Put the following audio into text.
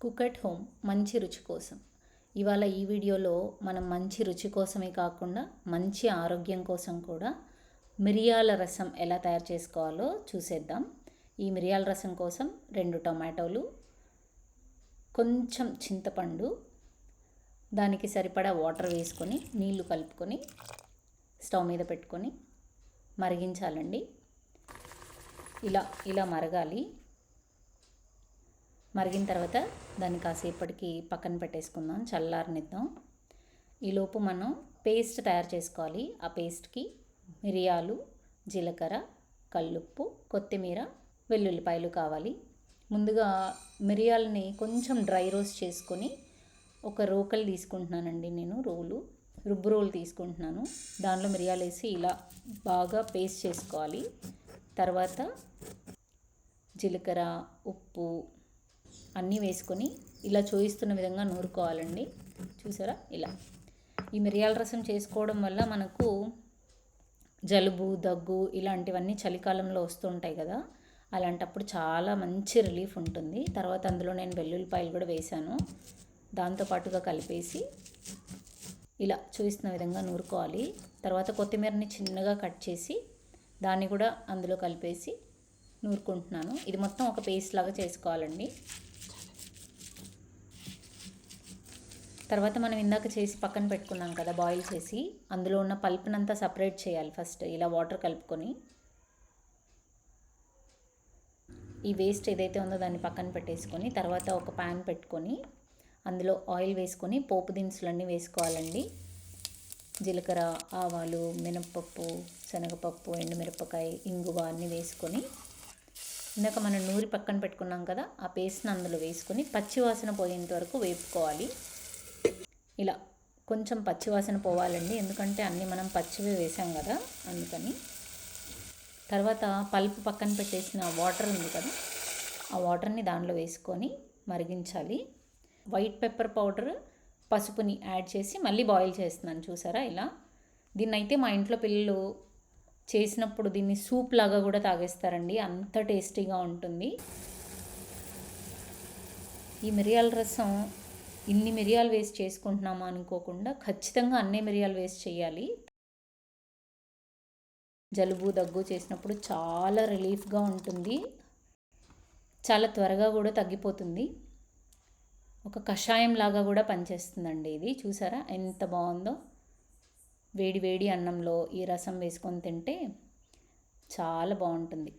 Cook at home మంచి రుచి కోసం. ఇవాళ ఈ వీడియోలో మనం మంచి రుచి కోసమే కాకుండా మంచి ఆరోగ్యం కోసం కూడా మిరియాల రసం ఎలా తయారు చేసుకోవాలో చూసేద్దాం. ఈ మిరియాల రసం కోసం రెండు టొమాటోలు కొంచెం చింతపండు దానికి సరిపడా వాటర్ వేసుకొని నీళ్ళు కలుపుకొని స్టవ్ మీద పెట్టుకొని మరిగించాలండి. ఇలా ఇలా మరగాలి. మరిగిన తర్వాత దాన్ని కాసేపటికి పక్కన పెట్టేసుకుందాం చల్లారనిద్దాం. ఈలోపు మనం పేస్ట్ తయారు చేసుకోవాలి. ఆ పేస్ట్కి మిరియాలు జీలకర్ర కల్లుప్పు కొత్తిమీర వెల్లుల్లిపాయలు కావాలి. ముందుగా మిరియాలని కొంచెం డ్రై రోస్ట్ చేసుకొని ఒక రోకలు తీసుకుంటున్నానండి నేను రోలు రుబ్బు రోలు తీసుకుంటున్నాను. దానిలో మిరియాలు వేసి ఇలా బాగా పేస్ట్ చేసుకోవాలి. తర్వాత జీలకర్ర ఉప్పు అన్నీ వేసుకొని ఇలా చూయిస్తున్న విధంగా నూరుకోవాలండి. చూసారా? ఇలా. ఈ మిరియాల రసం చేసుకోవడం వల్ల మనకు జలుబు దగ్గు ఇలాంటివన్నీ చలికాలంలో వస్తుంటాయి కదా. అలాంటప్పుడు చాలా మంచి రిలీఫ్ ఉంటుంది. తర్వాత అందులో నేను వెల్లుల్లిపాయలు కూడా వేశాను. దాంతోపాటుగా కలిపేసి ఇలా చూపిస్తున్న విధంగా నూరుకోవాలి. తర్వాత కొత్తిమీరని చిన్నగా కట్ చేసి దాన్ని కూడా అందులో కలిపేసి నూరుకుంటున్నాను. ఇది మొత్తం ఒక పేస్ట్ లాగా చేసుకోవాలండి. తర్వాత మనం ఇందాక చేసి పక్కన పెట్టుకున్నాం కదా బాయిల్ చేసి అందులో ఉన్న పల్ప్నంతా సపరేట్ చేయాలి ఫస్ట్ ఇలా వాటర్ కలుపుకొని. ఈ వేస్ట్ ఏదైతే ఉందో దాన్ని పక్కన పెట్టేసుకొని తర్వాత ఒక ప్యాన్ పెట్టుకొని అందులో ఆయిల్ వేసుకొని పోపు దినుసులన్నీ వేసుకోవాలండి. జీలకర్ర ఆవాలు మినప్పప్పు శనగపప్పు ఎండుమిరపకాయ ఇంగువ అన్నీ వేసుకొని ఇందాక మనం నూరి పక్కన పెట్టుకున్నాం కదా ఆ పేస్ట్ని అందులో వేసుకొని పచ్చివాసన పోయేంత వరకు వేపుకోవాలి. ఇలా కొంచెం పచ్చివాసన పోవాలండి. ఎందుకంటే అన్నీ మనం పచ్చివే వేసాం కదా అందుకని. తర్వాత పల్పు పక్కన పెట్టేసిన వాటర్ ఉంది కదా ఆ వాటర్ని దానిలో వేసుకొని మరిగించాలి. వైట్ పెప్పర్ పౌడర్ పసుపుని యాడ్ చేసి మళ్ళీ బాయిల్ చేస్తున్నాను చూసారా ఇలా. దీన్ని అయితే మా ఇంట్లో పిల్లలు చేసినప్పుడు దీన్ని సూప్ లాగా కూడా తాగేస్తారండి. అంత టేస్టీగా ఉంటుంది. ఈ మిరియాల రసం ఇన్ని మిరియాలు వేసి చేసుకుంటున్నామా అనుకోకుండా ఖచ్చితంగా అన్నే మిరియాలు వేసి చేయాలి. జలుబు దగ్గు చేసినప్పుడు చాలా రిలీఫ్గా ఉంటుంది. చాలా త్వరగా కూడా తగ్గిపోతుంది. ఒక కషాయం లాగా కూడా పనిచేస్తుందండి ఇది. చూసారా? ఎంత బాగుందో. వేడి వేడి అన్నంలో ఈ రసం వేసుకొని తింటే చాలా బాగుంటుంది.